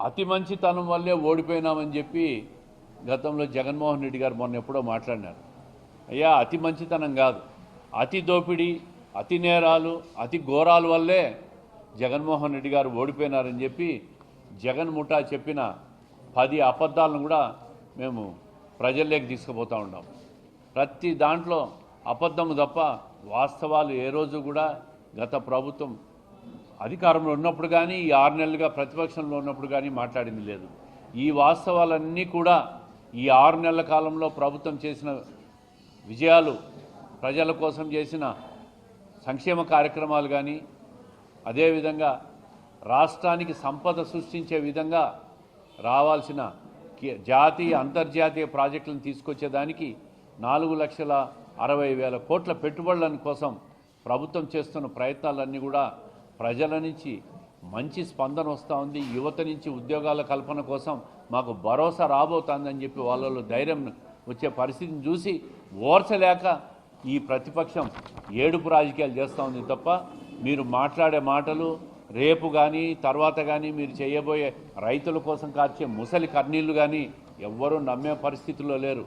అతి మంచితనం వల్లే ఓడిపోయినామని చెప్పి గతంలో జగన్మోహన్ రెడ్డి గారు మొన్న ఎప్పుడో మాట్లాడినారు. అయ్యా అతి మంచితనం కాదు. అతి దోపిడీ అతి నేరాలు అతి ఘోరాల వల్లే జగన్మోహన్ రెడ్డి గారు ఓడిపోయినారని చెప్పి జగన్ ముఠా చెప్పిన పది అబద్ధాలను కూడా మేము ప్రజల్లోకి తీసుకుపోతూ ఉన్నాం. ప్రతి దాంట్లో అబద్ధము తప్ప వాస్తవాలు ఏ రోజు కూడా గత ప్రభుత్వం అధికారంలో ఉన్నప్పుడు కానీ ఈ ఆరు నెలలుగా ప్రతిపక్షంలో ఉన్నప్పుడు కానీ మాట్లాడింది లేదు. ఈ వాస్తవాలన్నీ కూడా ఈ ఆరు నెలల కాలంలో ప్రభుత్వం చేసిన విజయాలు ప్రజల కోసం చేసిన సంక్షేమ కార్యక్రమాలు కానీ అదేవిధంగా రాష్ట్రానికి సంపద సృష్టించే విధంగా రావాల్సిన జాతీయ అంతర్జాతీయ ప్రాజెక్టులను తీసుకొచ్చేదానికి నాలుగు లక్షల అరవై వేల కోట్ల పెట్టుబడుల కోసం ప్రభుత్వం చేస్తున్న ప్రయత్నాలన్నీ కూడా ప్రజల నుంచి మంచి స్పందన వస్తూ ఉంది. యువత నుంచి ఉద్యోగాల కల్పన కోసం మాకు భరోసా రాబోతోందని చెప్పి వాళ్ళలో ధైర్యం వచ్చే పరిస్థితిని చూసి ఓర్చలేక ఈ ప్రతిపక్షం ఏడుపు రాజకీయాలు చేస్తూ ఉంది తప్ప మీరు మాట్లాడే మాటలు రేపు కానీ తర్వాత కానీ మీరు చేయబోయే రైతుల కోసం కార్చే ముసలి కర్నీళ్ళు కానీ ఎవ్వరూ నమ్మే పరిస్థితుల్లో లేరు.